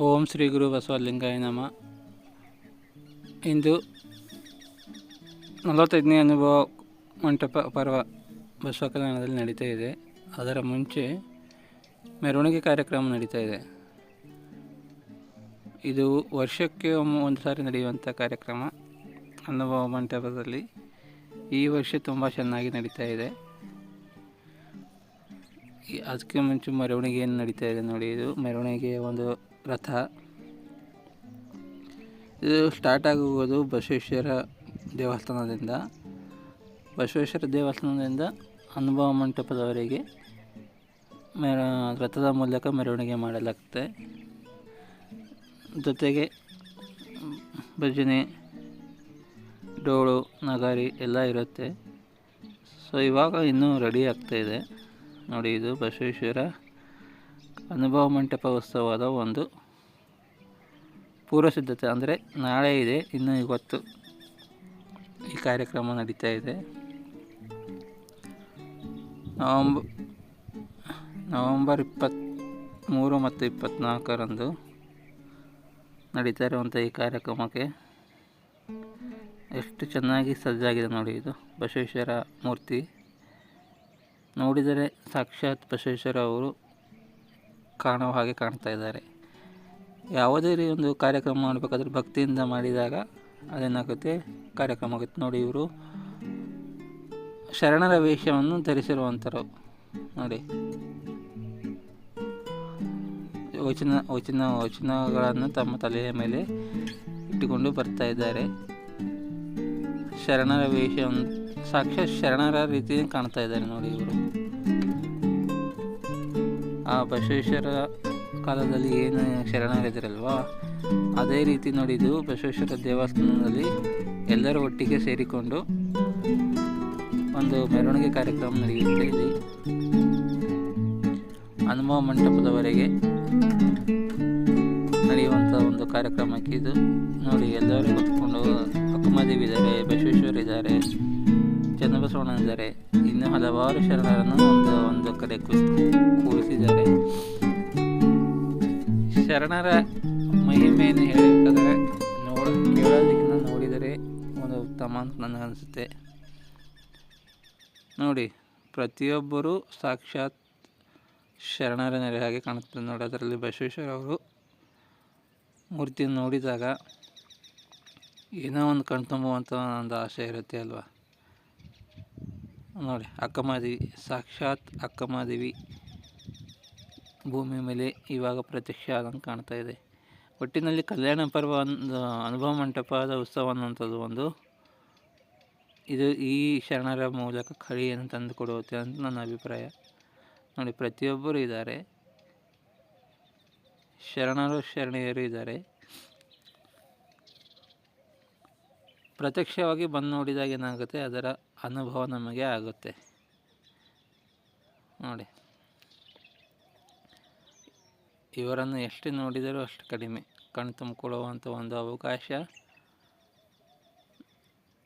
ಓಂ ಶ್ರೀ ಗುರು ಬಸವಲಿಂಗಾಯ ನಮ. ಇಂದು ನಲವತ್ತೈದನೇ ಅನುಭವ ಮಂಟಪ ಪರ್ವ ಬಸವ ಕಲ್ಯಾಣದಲ್ಲಿ ನಡೀತಾ ಇದೆ. ಅದರ ಮುಂಚೆ ಮೆರವಣಿಗೆ ಕಾರ್ಯಕ್ರಮ ನಡೀತಾ ಇದೆ. ಇದು ವರ್ಷಕ್ಕೆ ಒಂದು ಸಾರಿ ನಡೆಯುವಂಥ ಕಾರ್ಯಕ್ರಮ. ಅನುಭವ ಮಂಟಪದಲ್ಲಿ ಈ ವರ್ಷ ತುಂಬ ಚೆನ್ನಾಗಿ ನಡೀತಾ ಇದೆ. ಅದಕ್ಕೆ ಮುಂಚೆ ಮೆರವಣಿಗೆ ಏನು ನಡೀತಾ ಇದೆ ನೋಡಿ, ಇದು ಮೆರವಣಿಗೆ ಒಂದು ರಥ. ಇದು ಸ್ಟಾರ್ಟ್ ಆಗುವುದು ಬಸವೇಶ್ವರ ದೇವಸ್ಥಾನದಿಂದ. ಬಸವೇಶ್ವರ ದೇವಸ್ಥಾನದಿಂದ ಅನುಭವ ಮಂಟಪದವರೆಗೆ ಮೆರ, ರಥದ ಮೂಲಕ ಮೆರವಣಿಗೆ ಮಾಡಲಾಗುತ್ತೆ. ಜೊತೆಗೆ ಭಜನೆ ಡೋಳು ನಗಾರಿ ಎಲ್ಲ ಇರುತ್ತೆ. ಸೊ ಇವಾಗ ಇನ್ನೂ ರೆಡಿ ಆಗ್ತಾಯಿದೆ ನೋಡಿ, ಇದು ಬಸವೇಶ್ವರ ಅನುಭವ ಮಂಟಪ ಉತ್ಸವದ ಒಂದು ಪೂರ್ವ ಸಿದ್ಧತೆ ಅಂದರೆ ನಾಳೆ ಇದೆ, ಇನ್ನು ಇವತ್ತು ಈ ಕಾರ್ಯಕ್ರಮ ನಡೀತಾ ಇದೆ. ನವಂಬರ್ ನವಂಬರ್ ಇಪ್ಪತ್ತ್ಮೂರು ಮತ್ತು ಇಪ್ಪತ್ನಾಲ್ಕರಂದು ನಡೀತಾ ಇರುವಂಥ ಈ ಕಾರ್ಯಕ್ರಮಕ್ಕೆ. ಎಷ್ಟು ಚೆನ್ನಾಗಿ ಸಜ್ಜಾಗಿದೆ ನೋಡಿ ಇದು, ಬಸವೇಶ್ವರ ಮೂರ್ತಿ. ನೋಡಿದರೆ ಸಾಕ್ಷಾತ್ ಬಸವೇಶ್ವರ ಅವರು ಕಾಣುವ ಹಾಗೆ ಕಾಣ್ತಾ ಇದ್ದಾರೆ. ಯಾವುದೇ ರೀ ಒಂದು ಕಾರ್ಯಕ್ರಮ ಮಾಡಬೇಕಾದ್ರೆ ಭಕ್ತಿಯಿಂದ ಮಾಡಿದಾಗ ಅದೇನಾಗುತ್ತೆ? ಕಾರ್ಯಕ್ರಮ ಆಗುತ್ತೆ. ನೋಡಿ ಇವರು ಶರಣರ ವೇಷವನ್ನು ಧರಿಸಿರುವಂಥರು ನೋಡಿ. ವಚನ ವಚನ, ವಚನಗಳನ್ನು ತಮ್ಮ ತಲೆಯ ಮೇಲೆ ಇಟ್ಟುಕೊಂಡು ಬರ್ತಾ ಇದ್ದಾರೆ. ಶರಣರ ವೇಷವನ್ನು ಸಾಕ್ಷಾತ್ ಶರಣರ ರೀತಿ ಕಾಣ್ತಾ ಇದ್ದಾರೆ ನೋಡಿ ಇವರು. ಆ ಬಸವೇಶ್ವರ ಕಾಲದಲ್ಲಿ ಏನು ಶರಣರಿದ್ರಲ್ವಾ? ಅದೇ ರೀತಿ ನೋಡಿದ್ದು ಬಸವೇಶ್ವರ ದೇವಸ್ಥಾನದಲ್ಲಿ ಎಲ್ಲರೂ ಒಟ್ಟಿಗೆ ಸೇರಿಕೊಂಡು ಒಂದು ಮೆರವಣಿಗೆ ಕಾರ್ಯಕ್ರಮ ನಡೆಯುತ್ತೆ ಇಲ್ಲಿ. ಹನುಮ ಮಂಟಪದವರೆಗೆ ನಡೆಯುವಂಥ ಒಂದು ಕಾರ್ಯಕ್ರಮಕ್ಕೆ ಇದು ನೋಡಿ ಎಲ್ಲರೂ ಕೂತ್ಕೊಂಡು ಅಕ್ಕಮದೇವಿ ಇದ್ದಾರೆ, ಬಸವೇಶ್ವರ ಇದ್ದಾರೆ. ಚನ್ನಬಸವಣ್ಣ ಇದ್ದಾರೆ ಇನ್ನು ಹಲವಾರು ಶರಣರನ್ನು ಒಂದು ಒಂದು ಕಡೆ ಕೂರಿಸಿದ್ದಾರೆ. ಶರಣರ ಮಹಿಮೆಯನ್ನು ಹೇಳಬೇಕಾದ್ರೆ, ನೋಡ, ಕೇಳೋದಕ್ಕಿಂತ ನೋಡಿದರೆ ಒಂದು ಉತ್ತಮ ಅಂತ ನನಗನ್ಸುತ್ತೆ ನೋಡಿ, ಪ್ರತಿಯೊಬ್ಬರೂ ಸಾಕ್ಷಾತ್ ಶರಣರ ನೆರೆ ಹಾಗೆ ಕಾಣುತ್ತದೆ ನೋಡಿ, ಅದರಲ್ಲಿ ಬಸವೇಶ್ವರ ಅವರು ಮೂರ್ತಿಯನ್ನು ನೋಡಿದಾಗ ಏನೋ ಒಂದು ಕಣ್ತುಂಬುವಂಥ ಒಂದು ಆಸೆ ಇರುತ್ತೆ ಅಲ್ವಾ? ನೋಡಿ ಅಕ್ಕಮಹಾದೇವಿ ಸಾಕ್ಷಾತ್ ಅಕ್ಕಮಹಾದೇವಿ ಭೂಮಿ ಮೇಲೆ ಇವಾಗ ಪ್ರತ್ಯಕ್ಷ ಆದಂಗೆ ಕಾಣ್ತಾ ಇದೆ. ಒಟ್ಟಿನಲ್ಲಿ ಕಲ್ಯಾಣ ಪರ್ವ ಒಂದು ಅನುಭವ ಮಂಟಪದ ಉತ್ಸವ ಅನ್ನುವಂಥದ್ದು ಒಂದು. ಇದು ಈ ಶರಣರ ಮೂಲಕ ಕಳಿಯನ್ನು ತಂದು ಕೊಡುತ್ತೆ ಅಂತ ನನ್ನ ಅಭಿಪ್ರಾಯ. ನೋಡಿ, ಪ್ರತಿಯೊಬ್ಬರು ಇದ್ದಾರೆ. ಶರಣರು, ಶರಣೆಯರು ಇದ್ದಾರೆ. ಪ್ರತ್ಯಕ್ಷವಾಗಿ ಬಂದು ನೋಡಿದಾಗ ಏನಾಗುತ್ತೆ? ಅದರ ಅನುಭವ ನಮಗೆ ಆಗುತ್ತೆ. ನೋಡಿ. ಇವರನ್ನು ಎಷ್ಟು ನೋಡಿದರೂ ಅಷ್ಟು ಕಡಿಮೆ. ಕಣ್ಣು ತುಂಬಿಕೊಳ್ಳುವಂಥ ಒಂದು ಅವಕಾಶ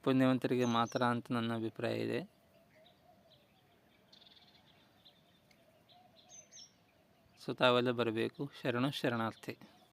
ಪುಣ್ಯವಂತರಿಗೆ ಮಾತ್ರ ಅಂತ ನನ್ನ ಅಭಿಪ್ರಾಯ ಇದೆ. ಸೊ ತಾವೆಲ್ಲ ಬರಬೇಕು. ಶರಣು ಶರಣಾರ್ಥಿ.